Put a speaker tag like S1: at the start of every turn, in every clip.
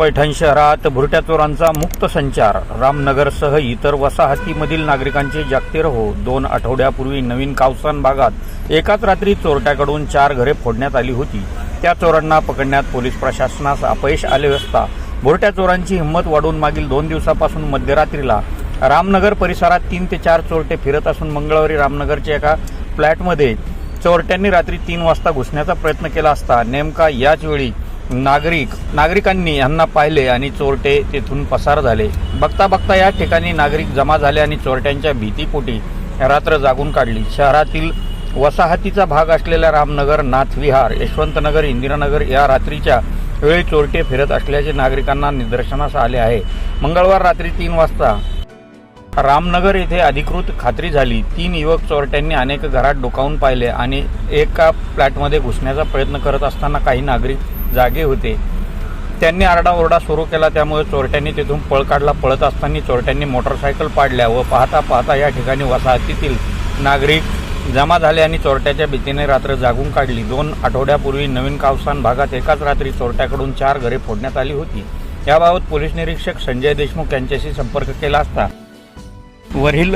S1: पैठण शहरात भुरट्या चोरांचा मुक्त संचार. रामनगरसह इतर वसाहतीमधील नागरिकांचे जागतीर हो दोन आठवड्यापूर्वी नवीन कावसान भागात एकाच रात्री चोरट्याकडून चार घरे फोडण्यात आली होती. त्या चोरांना पकडण्यात पोलीस प्रशासनास अपयश आले असता भुरट्या चोरांची हिंमत वाढून मागील दोन दिवसापासून मध्यरात्रीला रामनगर परिसरात तीन ते चार चोरटे फिरत असून मंगळवारी रामनगरच्या एका फ्लॅटमध्ये चोरट्यांनी रात्री तीन वाजता घुसण्याचा प्रयत्न केला असता. नेमका याच वेळी नागरिक नागरिकांनी यांना पाहिले आणि चोरटे तेथून पसार झाले. बघता बघता या ठिकाणी नागरिक जमा झाले आणि चोरट्यांच्या भीतीपोटी रात्र जागून काढली. शहरातील वसाहतीचा भाग असलेल्या रामनगर नाथविहार यशवंतनगर इंदिरानगर या रात्रीच्या वेळी चोरटे फिरत असल्याचे नागरिकांना निदर्शनास आले आहे. मंगळवार रात्री तीन वाजता रामनगर येथे अधिकृत खात्री झाली. तीन युवक चोरट्यांनी अनेक घरात डोकावून पाहिले आणि एका फ्लॅटमध्ये घुसण्याचा प्रयत्न करत असताना काही नागरिक जागे होते. त्यांनी आरडाओरडा सुरू केला त्यामुळे चोरट्यांनी तिथून पळ काढला. पळत असताना चोरट्यांनी मोटरसायकल पाडल्या व पाहता पाहता या ठिकाणी वसाहतीतील नागरिक जमा झाले आणि चोरट्याच्या भीतीने रात्र जागून काढली. दोन आठवड्यापूर्वी नवीन कावसान भागात एकाच रात्री चोरट्याकडून चार घरे फोडण्यात आली होती. याबाबत पोलीस निरीक्षक संजय देशमुख यांच्याशी संपर्क केला असता. वरील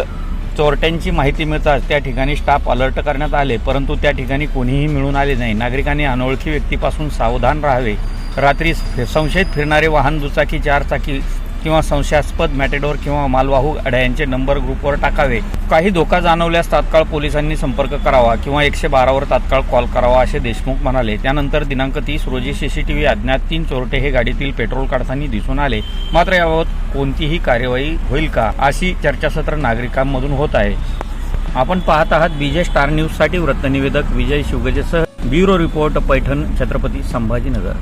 S1: चोरट्यांची माहिती मिळताच त्या ठिकाणी स्टाफ अलर्ट करण्यात आले परंतु त्या ठिकाणी कोणीही मिळून आले नाही. नागरिकांनी अनोळखी व्यक्तीपासून सावधान राहावे. रात्री संशयित फिरणारे वाहन दुचाकी चारचाकी किंवा संशयास्पद मॅटेडोर किंवा मालवाहू अड्यांचे नंबर ग्रुपवर टाकावे. काही धोका जाणवल्यास तात्काळ पोलिसांनी संपर्क करावा किंवा एकशे बारावर तात्काळ कॉल करावा असे देशमुख म्हणाले. त्यानंतर दिनांक तीस रोजी सीसीटीव्ही अज्ञात तीन चोरटे हे गाडीतील पेट्रोल काढताना दिसून आले. मात्र याबाबत कोणतीही कार्यवाही होईल का अशी चर्चासत्र नागरिकांमधून होत आहे. आपण पाहत आहात विजय स्टार न्यूजसाठी वृत्तनिवेदक विजय शिवगजेसह ब्युरो रिपोर्ट पैठण छत्रपती संभाजीनगर.